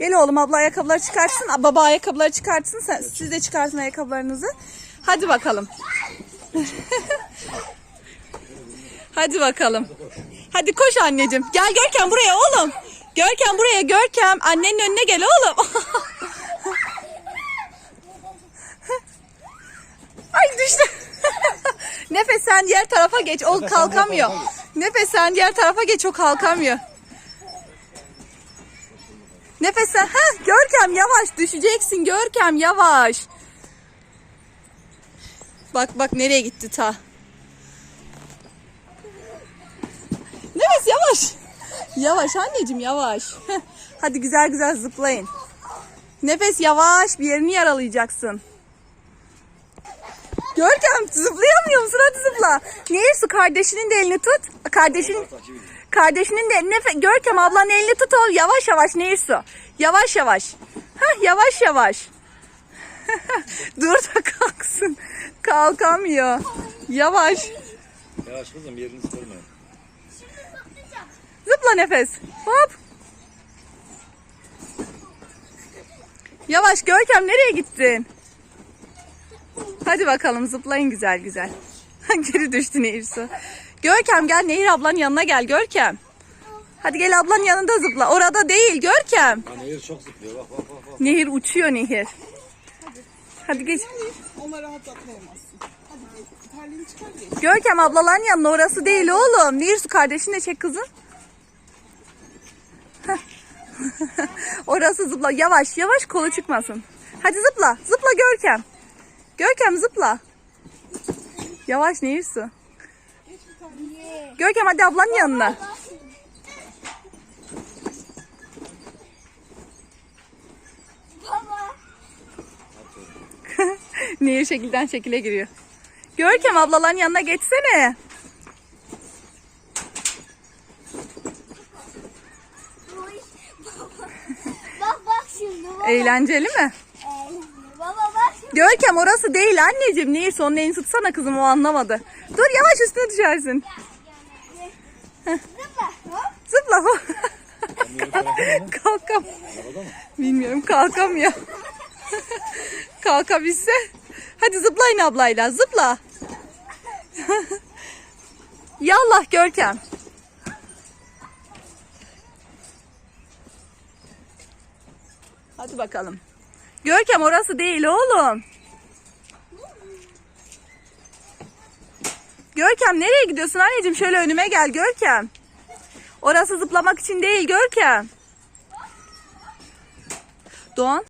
Gel oğlum abla ayakkabıları çıkartsın. Baba ayakkabıları çıkartsın. Sen, siz de çıkartın ayakkabılarınızı. Hadi bakalım. Hadi bakalım. Hadi koş anneciğim. Gel Görkem buraya oğlum. Görkem buraya Görkem. Annenin önüne gel oğlum. Ay düştü. Nefes sen diğer tarafa geç. O kalkamıyor. Nefes sen diğer tarafa geç. O kalkamıyor. Nefes sen. Heh, Görkem yavaş. Düşeceksin Görkem yavaş. Bak bak nereye gitti ta. Nefes yavaş. Yavaş anneciğim yavaş. Hadi güzel güzel zıplayın. Nefes yavaş bir yerini yaralayacaksın. Görkem zıplayamıyor musun? Hadi zıpla. Nehir su kardeşinin de elini tut. Kardeşin kardeşinin de Nefe, Görkem ablanın elini tut ol. Yavaş yavaş Nehir su. Yavaş yavaş. Hah yavaş yavaş. Dur da kalksın. Kalkamıyor. Yavaş. Yavaş kızım yerinizi kırmayın. Zıpla nefes. Hop. Yavaş Görkem nereye gittin? Hadi bakalım zıplayın güzel güzel. Geri düştü Nehir su. Görkem gel Nehir ablanın yanına gel Görkem. Hadi gel ablanın yanında zıpla. Orada değil Görkem. Ha nehir çok zıplıyor bak bak bak. bak. Nehir uçuyor Nehir. Hadi geç. Ona rahat atlayamazsın. Hadi gel. Terliğini çıkar geç. Görkem ablaların yanına orası değil oğlum. Nehir su kardeşini de çek kızım. Orası zıpla. Yavaş yavaş kolu çıkmasın. Hadi zıpla. Zıpla Görkem. Görkem zıpla. Yavaş Nehir su. Görkem hadi ablanın yanına. Baba. Nehir şekilden şekile giriyor. Görkem ablaların yanına geçsene. Bak bak şimdi baba. Eğlenceli mi? Eğlenceli. Baba bak şimdi. Görkem orası değil anneciğim. Nehir son elini tutsana kızım o anlamadı. Dur yavaş üstüne düşersin. Zıpla. Hop. Zıpla. Mı? Kalkam. Bilmiyorum kalkamıyor. Kalkabilse. Hadi zıplayın ablayla zıpla. Yallah Görkem. Hadi bakalım. Görkem orası değil oğlum. Görkem nereye gidiyorsun anneciğim? Şöyle önüme gel Görkem. Orası zıplamak için değil Görkem. Doğan.